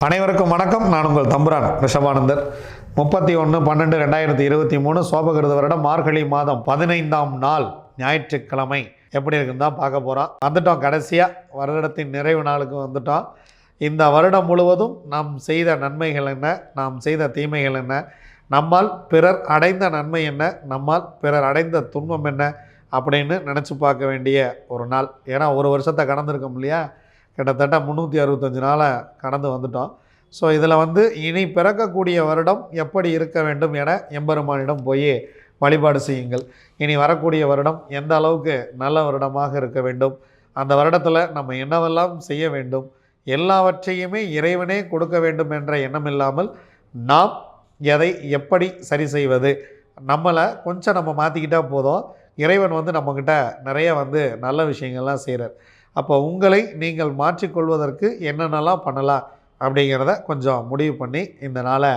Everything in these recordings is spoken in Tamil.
அனைவருக்கும் வணக்கம். நான் உங்கள் தம்புரான் ரிஷபானந்தர். முப்பத்தி ஒன்று பன்னெண்டு ரெண்டாயிரத்தி இருபத்தி மூணு சோபகிருத வருடம் மார்கழி மாதம் பதினைந்தாம் நாள். ஞாயிற்றுக்கிழமை எப்படி இருக்குன்னு தான் பார்க்க போகிறோம் வந்துட்டோம் கடைசியாக வருடத்தின் நிறைவு நாளுக்கு வந்துட்டோம். இந்த வருடம் முழுவதும் நாம் செய்த நன்மைகள் என்ன? நாம் செய்த தீமைகள் என்ன? நம்மால் பிறர் அடைந்த நன்மை என்ன? நம்மால் பிறர் அடைந்த துன்பம் என்ன? அப்படின்னு நினச்சி பார்க்க வேண்டிய ஒரு நாள். ஏன்னா ஒரு வருஷத்தை கடந்திருக்கோம் இல்லையா? கிட்டத்தட்ட முந்நூற்றி அறுபத்தஞ்சு நாளை கடந்து வந்துட்டோம். ஸோ இதில் வந்து இனி பிறக்கக்கூடிய வருடம் எப்படி இருக்க வேண்டும் என எம்பெருமானிடம் போய் வழிபாடு செய்யுங்கள். இனி வரக்கூடிய வருடம் எந்த அளவுக்கு நல்ல வருடமாக இருக்க வேண்டும்? அந்த வருடத்தில் நம்ம என்னவெல்லாம் செய்ய வேண்டும்? எல்லாவற்றையுமே இறைவனே கொடுக்க வேண்டும் என்ற எண்ணம் இல்லாமல் நாம் எதை எப்படி சரி செய்வது? நம்மளை கொஞ்சம் நம்ம மாற்றிக்கிட்டால் போதும். இறைவன் வந்து நம்மக்கிட்ட நிறைய வந்து நல்ல விஷயங்கள்லாம் செய்கிறார் அப்போ உங்களை நீங்கள் மாற்றிக்கொள்வதற்கு என்னென்னலாம் பண்ணலாம் அப்படிங்கிறத கொஞ்சம் முடிவு பண்ணி இந்த நாளை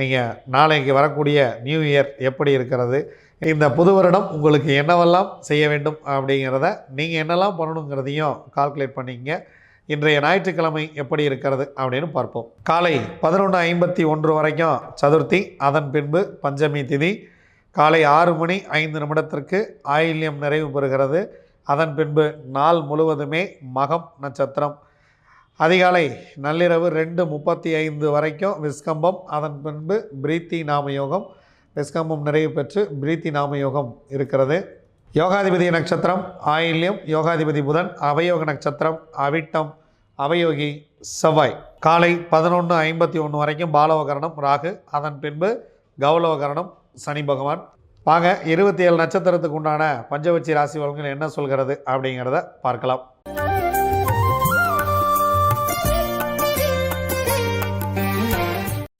நீங்கள் நாளைக்கு வரக்கூடிய நியூ இயர் எப்படி இருக்கிறது இந்த புது வருடம் உங்களுக்கு என்னவெல்லாம் செய்ய வேண்டும் அப்படிங்கிறத நீங்கள் என்னெல்லாம் பண்ணணுங்கிறதையும் கால்குலேட் பண்ணிங்க இன்றைய ஞாயிற்றுக்கிழமை எப்படி இருக்கிறது அப்படின்னு பார்ப்போம். காலை பதினொன்று ஐம்பத்தி ஒன்று வரைக்கும் சதுர்த்தி அதன் பின்பு பஞ்சமி திதி. காலை ஆறு மணி ஐந்து நிமிடத்திற்கு ஆயில்யம் நிறைவு பெறுகிறது. அதன் பின்பு நாள் முழுவதுமே மகம் நட்சத்திரம். அதிகாலை நள்ளிரவு ரெண்டு முப்பத்தி ஐந்து வரைக்கும் விஸ்கம்பம். அதன் பின்பு பிரீத்தி நாமயோகம். விஸ்கம்பம் நிறைவு பெற்று பிரீத்தி நாமயோகம் இருக்கிறது. யோகாதிபதி நட்சத்திரம் ஆயில்யம் யோகாதிபதி புதன் அவயோக நட்சத்திரம் அவிட்டம் அவயோகி செவ்வாய். காலை பதினொன்று ஐம்பத்தி ஒன்று வரைக்கும் பாலவகரணம் ராகு. அதன் பின்பு கௌலவகரணம் சனி பகவான். வாங்க இருபத்தி ஏழு நட்சத்திரத்துக்கு உண்டான பஞ்சவச்சி ராசி பலன்கள் என்ன சொல்கிறது அப்படிங்கிறத பார்க்கலாம்.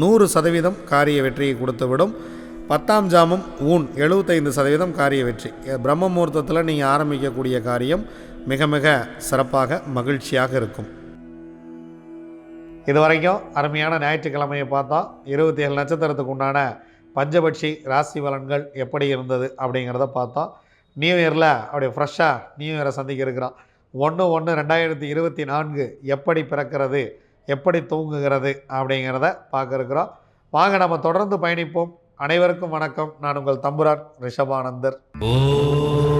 நூறு சதவீதம் காரிய வெற்றியை கொடுத்துவிடும். பத்தாம் ஜாமம் ஊன் எழுபத்தைந்து சதவீதம் காரிய வெற்றி. பிரம்ம முகூர்த்தத்தில் நீங்கள் ஆரம்பிக்கக்கூடிய காரியம் மிக மிக சிறப்பாக மகிழ்ச்சியாக இருக்கும். இது வரைக்கும் அருமையான ஞாயிற்றுக்கிழமையை பார்த்தா இருபத்தி ஏழு நட்சத்திரத்துக்கு உண்டான பஞ்சபட்சி ராசி பலன்கள் எப்படி இருந்தது அப்படிங்கிறத பார்த்தோம் நியூ இயரில் அப்படியே ஃப்ரெஷ்ஷாக நியூ இயரை சந்திக்க இருக்கிறோம் ஒன்று ஒன்று ரெண்டாயிரத்தி இருபத்தி நான்கு எப்படி பிறக்கிறது எப்படி தூங்குகிறது அப்படிங்கிறத பார்க்க வாங்க நம்ம தொடர்ந்து பயணிப்போம். அனைவருக்கும் வணக்கம். நான் உங்கள் தம்புரான் ரிஷபானந்தர். ஓ